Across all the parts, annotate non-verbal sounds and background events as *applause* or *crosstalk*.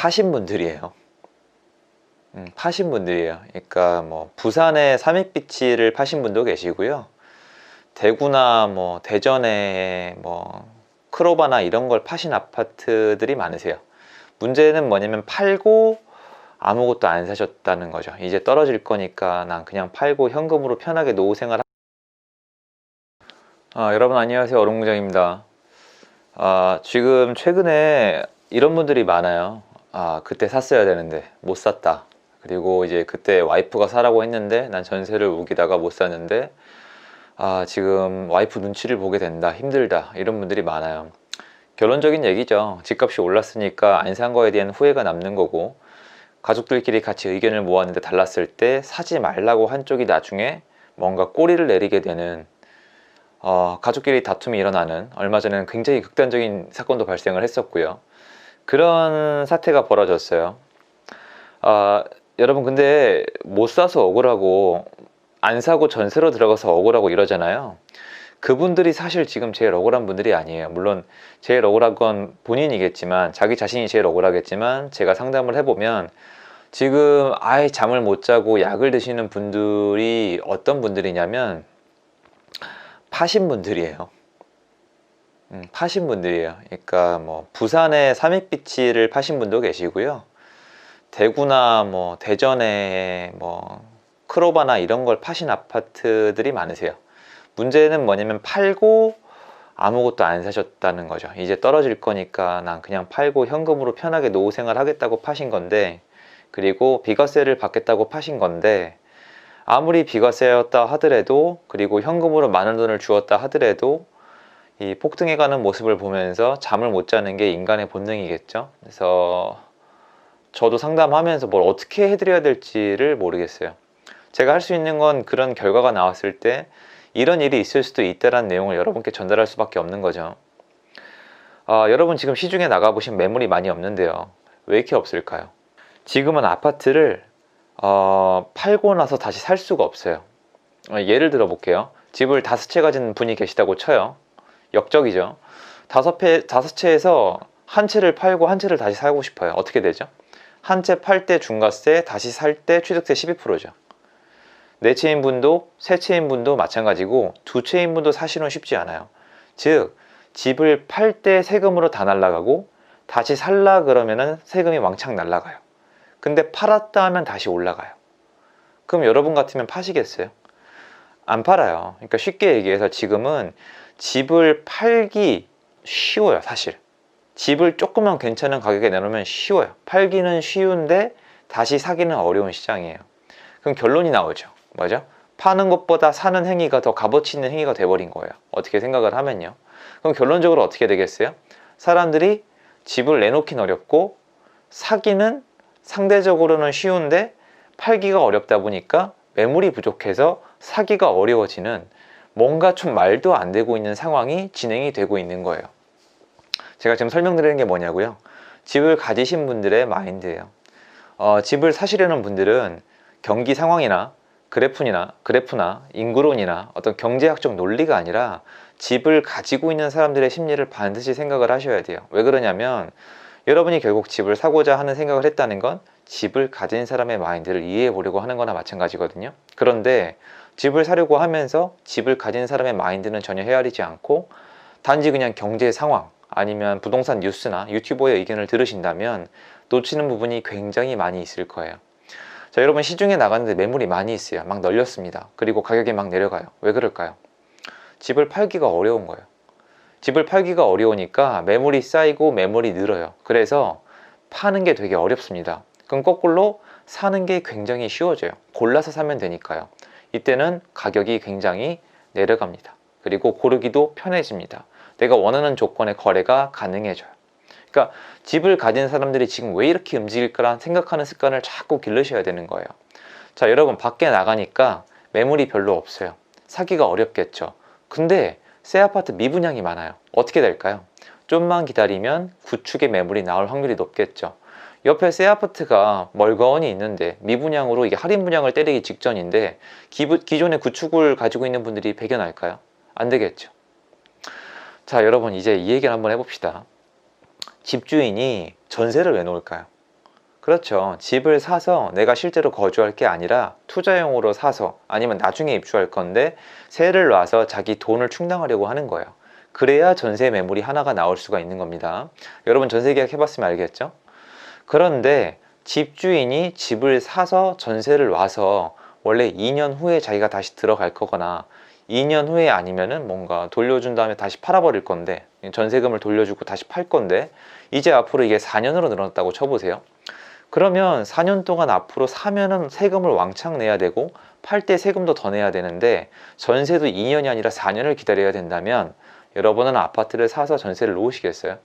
파신 분들이에요. 음, 파신 분들이에요. 그러니까 뭐 부산에 삼익비치를 파신 분도 계시고요. 대구나 뭐 대전에 뭐 크로바나 이런 걸 파신 아파트들이 많으세요. 문제는 뭐냐면 팔고 아무것도 안 사셨다는 거죠. 이제 떨어질 거니까 난 그냥 팔고 현금으로 편하게 노후 생활. 아, 여러분 안녕하세요. 어롱무장입니다. 아, 지금 최근에 이런 분들이 많아요. 아, 그때 샀어야 되는데 못 샀다. 그리고 이제 그때 와이프가 사라고 했는데 난 전세를 우기다가 못 샀는데 아, 지금 와이프 눈치를 보게 된다. 힘들다. 이런 분들이 많아요. 결론적인 얘기죠. 집값이 올랐으니까 안 산 거에 대한 후회가 남는 거고 가족들끼리 같이 의견을 모았는데 달랐을 때 사지 말라고 한쪽이 나중에 뭔가 꼬리를 내리게 되는 어, 가족끼리 다툼이 일어나는 얼마 전에는 굉장히 극단적인 사건도 발생을 했었고요. 그런 사태가 벌어졌어요. 아, 여러분 근데 못 사서 억울하고 안 사고 전세로 들어가서 억울하고 이러잖아요. 그분들이 사실 지금 제일 억울한 분들이 아니에요. 물론 제일 억울한 건 본인이겠지만 자기 자신이 제일 억울하겠지만 제가 상담을 해보면 지금 아예 잠을 못 자고 약을 드시는 분들이 어떤 분들이냐면 파신 분들이에요. 음, 파신 분들이에요. 그러니까 뭐 부산에 삼익비치를 파신 분도 계시고요. 대구나 뭐 대전에 뭐 크로바나 이런 걸 파신 아파트들이 많으세요. 문제는 뭐냐면 팔고 아무것도 안 사셨다는 거죠. 이제 떨어질 거니까 난 그냥 팔고 현금으로 편하게 노후 생활 하겠다고 파신 건데 그리고 비과세를 받겠다고 파신 건데 아무리 비과세였다 하더라도 그리고 현금으로 많은 돈을 주었다 하더라도 이 폭등해가는 모습을 보면서 잠을 못 자는 게 인간의 본능이겠죠. 그래서 저도 상담하면서 뭘 어떻게 해드려야 될지를 모르겠어요. 제가 할 수 있는 건 그런 결과가 나왔을 때 이런 일이 있을 수도 있다라는 내용을 여러분께 전달할 수밖에 없는 거죠. 아, 여러분 지금 시중에 나가보신 매물이 많이 없는데요. 왜 이렇게 없을까요? 지금은 아파트를 어, 팔고 나서 다시 살 수가 없어요. 어, 예를 들어 볼게요. 집을 다섯 채 가진 분이 계시다고 쳐요. 역적이죠. 다섯, 패, 다섯 채에서 한 채를 팔고 한 채를 다시 사고 싶어요. 어떻게 되죠? 한 채 팔 때 중과세, 다시 살 때 취득세 12%죠. 네 채인 분도 세 채인 분도 마찬가지고 두 채인 분도 사실은 쉽지 않아요. 즉 집을 팔 때 세금으로 다 날라가고 다시 살라 그러면은 세금이 왕창 날라가요. 근데 팔았다 하면 다시 올라가요. 그럼 여러분 같으면 파시겠어요? 안 팔아요. 그러니까 쉽게 얘기해서 지금은 집을 팔기 쉬워요, 사실. 집을 조금만 괜찮은 가격에 내놓으면 쉬워요. 팔기는 쉬운데 다시 사기는 어려운 시장이에요. 그럼 결론이 나오죠. 뭐죠? 파는 것보다 사는 행위가 더 값어치 있는 행위가 돼버린 거예요. 어떻게 생각을 하면요. 그럼 결론적으로 어떻게 되겠어요? 사람들이 집을 내놓긴 어렵고 사기는 상대적으로는 쉬운데 팔기가 어렵다 보니까 매물이 부족해서 사기가 어려워지는 뭔가 좀 말도 안 되고 있는 상황이 진행이 되고 있는 거예요. 제가 지금 설명드리는 게 뭐냐고요? 집을 가지신 분들의 마인드예요. 어, 집을 사시려는 분들은 경기 상황이나 그래프나 그래프나 인구론이나 어떤 경제학적 논리가 아니라 집을 가지고 있는 사람들의 심리를 반드시 생각을 하셔야 돼요. 왜 그러냐면 여러분이 결국 집을 사고자 하는 생각을 했다는 건 집을 가진 사람의 마인드를 이해해 보려고 하는 거나 마찬가지거든요. 그런데 집을 사려고 하면서 집을 가진 사람의 마인드는 전혀 헤아리지 않고 단지 그냥 경제 상황 아니면 부동산 뉴스나 유튜버의 의견을 들으신다면 놓치는 부분이 굉장히 많이 있을 거예요. 자, 여러분 시중에 나갔는데 매물이 많이 있어요. 막 널렸습니다. 그리고 가격이 막 내려가요. 왜 그럴까요? 집을 팔기가 어려운 거예요. 집을 팔기가 어려우니까 매물이 쌓이고 매물이 늘어요. 그래서 파는 게 되게 어렵습니다. 그럼 거꾸로 사는 게 굉장히 쉬워져요. 골라서 사면 되니까요. 이때는 가격이 굉장히 내려갑니다. 그리고 고르기도 편해집니다. 내가 원하는 조건의 거래가 가능해져요. 그러니까 집을 가진 사람들이 지금 왜 이렇게 움직일까라 생각하는 습관을 자꾸 기르셔야 되는 거예요. 자, 여러분 밖에 나가니까 매물이 별로 없어요. 사기가 어렵겠죠. 근데 새 아파트 미분양이 많아요. 어떻게 될까요? 좀만 기다리면 구축의 매물이 나올 확률이 높겠죠. 옆에 새 아파트가 멀거니 있는데 미분양으로 이게 할인 분양을 때리기 직전인데 기존의 구축을 가지고 있는 분들이 배겨날까요? 안 되겠죠. 자, 여러분 이제 이 얘기를 한번 해봅시다. 집주인이 전세를 왜 놓을까요? 그렇죠. 집을 사서 내가 실제로 거주할 게 아니라 투자용으로 사서 아니면 나중에 입주할 건데 세를 놔서 자기 돈을 충당하려고 하는 거예요. 그래야 전세 매물이 하나가 나올 수가 있는 겁니다. 여러분 전세 계약 해봤으면 알겠죠? 그런데 집주인이 집을 사서 전세를 놔서 원래 2년 후에 자기가 다시 들어갈 거거나 2년 후에 아니면은 뭔가 돌려준 다음에 다시 팔아버릴 건데 전세금을 돌려주고 다시 팔 건데 이제 앞으로 이게 4년으로 늘어났다고 쳐보세요. 그러면 4년 동안 앞으로 사면은 세금을 왕창 내야 되고 팔 때 세금도 더 내야 되는데 전세도 2년이 아니라 4년을 기다려야 된다면 여러분은 아파트를 사서 전세를 놓으시겠어요?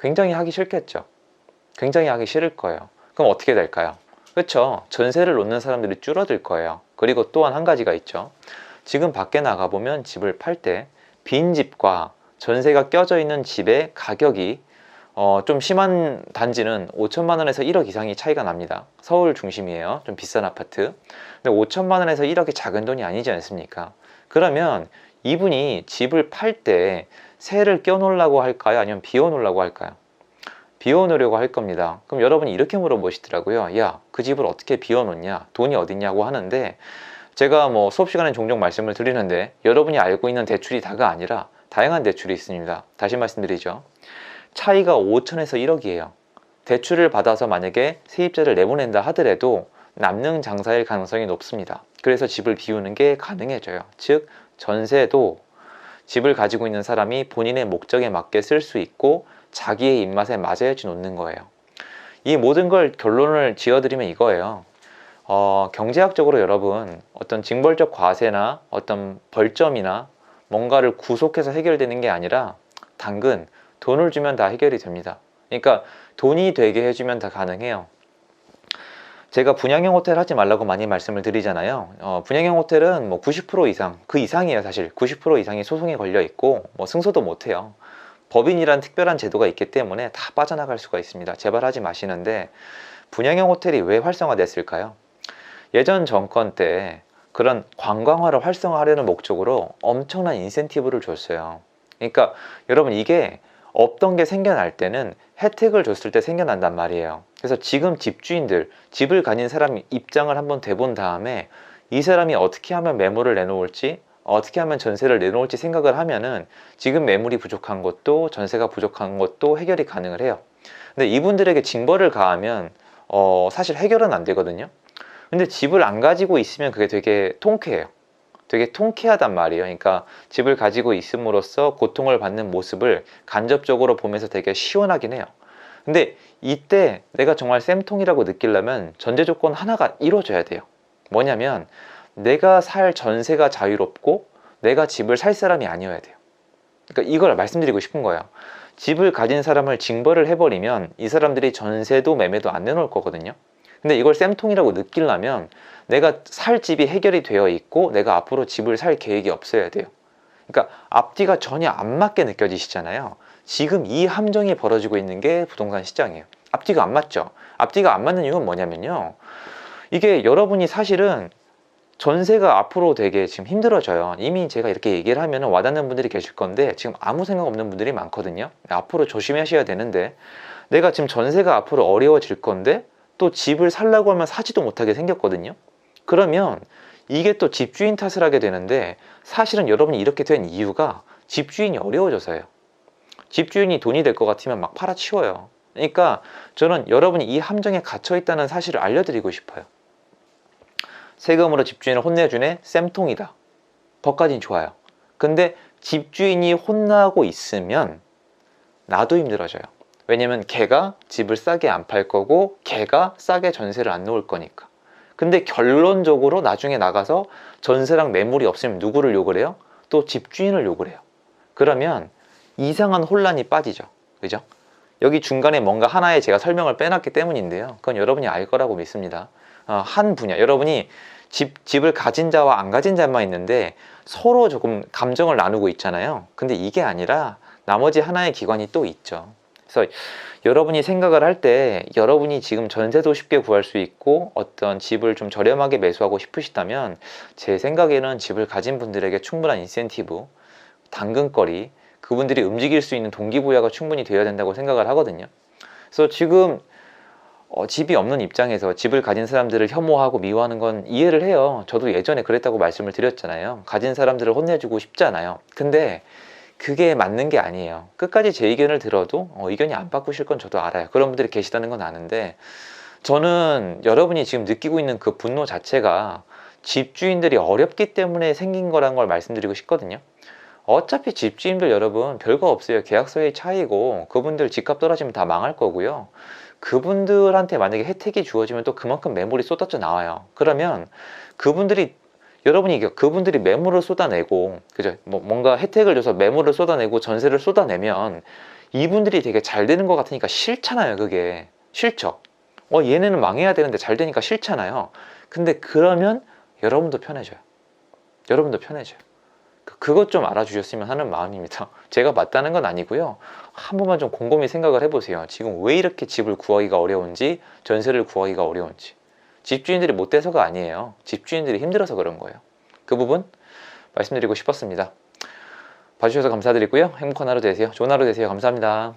굉장히 하기 싫겠죠. 굉장히 하기 싫을 거예요. 그럼 어떻게 될까요? 그렇죠. 전세를 놓는 사람들이 줄어들 거예요. 그리고 또한 한 가지가 있죠. 지금 밖에 나가 보면 집을 팔 때 빈 집과 전세가 껴져 있는 집의 가격이 어, 좀 심한 단지는 5천만 원에서 1억 이상이 차이가 납니다. 서울 중심이에요. 좀 비싼 아파트. 근데 5천만 원에서 1억이 작은 돈이 아니지 않습니까? 그러면 이분이 집을 팔 때 세를 껴놓으려고 할까요? 아니면 비워놓으려고 할까요? 비워놓으려고 할 겁니다. 그럼 여러분이 이렇게 물어보시더라고요. 야, 그 집을 어떻게 비워놓냐? 돈이 어딨냐고 하는데 제가 뭐 수업 시간에 종종 말씀을 드리는데 여러분이 알고 있는 대출이 다가 아니라 다양한 대출이 있습니다. 다시 말씀드리죠. 차이가 5천에서 1억이에요. 대출을 받아서 만약에 세입자를 내보낸다 하더라도 남는 장사일 가능성이 높습니다. 그래서 집을 비우는 게 가능해져요. 즉, 전세도 집을 가지고 있는 사람이 본인의 목적에 맞게 쓸 수 있고 자기의 입맛에 맞아야지 놓는 거예요. 이 모든 걸 결론을 지어드리면 이거예요. 어, 경제학적으로 여러분 어떤 징벌적 과세나 어떤 벌점이나 뭔가를 구속해서 해결되는 게 아니라 당근 돈을 주면 다 해결이 됩니다. 그러니까 돈이 되게 해주면 다 가능해요. 제가 분양형 호텔 하지 말라고 많이 말씀을 드리잖아요. 어, 분양형 호텔은 뭐 90% 이상, 그 이상이에요, 사실. 90% 이상이 소송에 걸려 있고, 뭐 승소도 못 해요. 법인이란 특별한 제도가 있기 때문에 다 빠져나갈 수가 있습니다. 제발 하지 마시는데, 분양형 호텔이 왜 활성화됐을까요? 예전 정권 때 그런 관광화를 활성화하려는 목적으로 엄청난 인센티브를 줬어요. 그러니까 여러분 이게 없던 게 생겨날 때는 혜택을 줬을 때 생겨난단 말이에요. 그래서 지금 집주인들, 집을 가진 사람 입장을 한번 대본 다음에 이 사람이 어떻게 하면 매물을 내놓을지, 어떻게 하면 전세를 내놓을지 생각을 하면은 지금 매물이 부족한 것도 전세가 부족한 것도 해결이 가능을 해요. 근데 이분들에게 징벌을 가하면 어, 사실 해결은 안 되거든요. 근데 집을 안 가지고 있으면 그게 되게 통쾌해요. 되게 통쾌하단 말이에요. 그러니까 집을 가지고 있음으로써 고통을 받는 모습을 간접적으로 보면서 되게 시원하긴 해요. 근데 이때 내가 정말 쌤통이라고 느끼려면 전제 조건 하나가 이루어져야 돼요. 뭐냐면 내가 살 전세가 자유롭고 내가 집을 살 사람이 아니어야 돼요. 그러니까 이걸 말씀드리고 싶은 거예요. 집을 가진 사람을 징벌을 해버리면 이 사람들이 전세도 매매도 안 내놓을 거거든요. 근데 이걸 쌤통이라고 느끼려면 내가 살 집이 해결이 되어 있고 내가 앞으로 집을 살 계획이 없어야 돼요. 그러니까 앞뒤가 전혀 안 맞게 느껴지시잖아요. 지금 이 함정이 벌어지고 있는 게 부동산 시장이에요. 앞뒤가 안 맞죠. 앞뒤가 안 맞는 이유는 뭐냐면요. 이게 여러분이 사실은 전세가 앞으로 되게 지금 힘들어져요. 이미 제가 이렇게 얘기를 하면 와닿는 분들이 계실 건데 지금 아무 생각 없는 분들이 많거든요. 앞으로 조심하셔야 되는데 내가 지금 전세가 앞으로 어려워질 건데 또 집을 살라고 하면 사지도 못하게 생겼거든요. 그러면 이게 또 집주인 탓을 하게 되는데 사실은 여러분이 이렇게 된 이유가 집주인이 어려워져서예요. 집주인이 돈이 될 것 같으면 막 팔아치워요. 그러니까 저는 여러분이 이 함정에 갇혀 있다는 사실을 알려드리고 싶어요. 세금으로 집주인을 혼내주네 쌤통이다. 거까진 좋아요. 근데 집주인이 혼나고 있으면 나도 힘들어져요. 왜냐면 걔가 집을 싸게 안 팔 거고 걔가 싸게 전세를 안 놓을 거니까. 근데 결론적으로 나중에 나가서 전세랑 매물이 없으면 누구를 욕을 해요? 또 집주인을 욕을 해요. 그러면 이상한 혼란이 빠지죠. 그죠? 여기 중간에 뭔가 하나의 제가 설명을 빼놨기 때문인데요. 그건 여러분이 알 거라고 믿습니다. 어, 한 분야. 여러분이 집, 집을 가진 자와 안 가진 자만 있는데 서로 조금 감정을 나누고 있잖아요. 근데 이게 아니라 나머지 하나의 기관이 또 있죠. 그래서 여러분이 생각을 할 때 여러분이 지금 전세도 쉽게 구할 수 있고 어떤 집을 좀 저렴하게 매수하고 싶으시다면 제 생각에는 집을 가진 분들에게 충분한 인센티브, 당근거리, 그분들이 움직일 수 있는 동기부여가 충분히 되어야 된다고 생각을 하거든요. 그래서 지금 어, 집이 없는 입장에서 집을 가진 사람들을 혐오하고 미워하는 건 이해를 해요. 저도 예전에 그랬다고 말씀을 드렸잖아요. 가진 사람들을 혼내주고 싶잖아요. 근데 그게 맞는 게 아니에요. 끝까지 제 의견을 들어도 어, 의견이 안 바꾸실 건 저도 알아요. 그런 분들이 계시다는 건 아는데 저는 여러분이 지금 느끼고 있는 그 분노 자체가 집주인들이 어렵기 때문에 생긴 거란 걸 말씀드리고 싶거든요. 어차피 집주인들 여러분 별거 없어요. 계약서의 차이고 그분들 집값 떨어지면 다 망할 거고요. 그분들한테 만약에 혜택이 주어지면 또 그만큼 매물이 쏟아져 나와요. 그러면 그분들이 여러분이 그분들이 매물을 쏟아내고 그죠? 뭐 뭔가 혜택을 줘서 매물을 쏟아내고 전세를 쏟아내면 이분들이 되게 잘 되는 것 같으니까 싫잖아요. 그게 싫죠. 어 얘네는 망해야 되는데 잘 되니까 싫잖아요. 근데 그러면 여러분도 편해져요. 여러분도 편해져요. 그- 그것 좀 알아주셨으면 하는 마음입니다. *laughs* 제가 맞다는 건 아니고요. 한 번만 좀 곰곰이 생각을 해보세요. 지금 왜 이렇게 집을 구하기가 어려운지, 전세를 구하기가 어려운지. 집주인들이 못 돼서가 아니에요. 집주인들이 힘들어서 그런 거예요. 그 부분 말씀드리고 싶었습니다. 봐주셔서 감사드리고요. 행복한 하루 되세요. 좋은 하루 되세요. 감사합니다.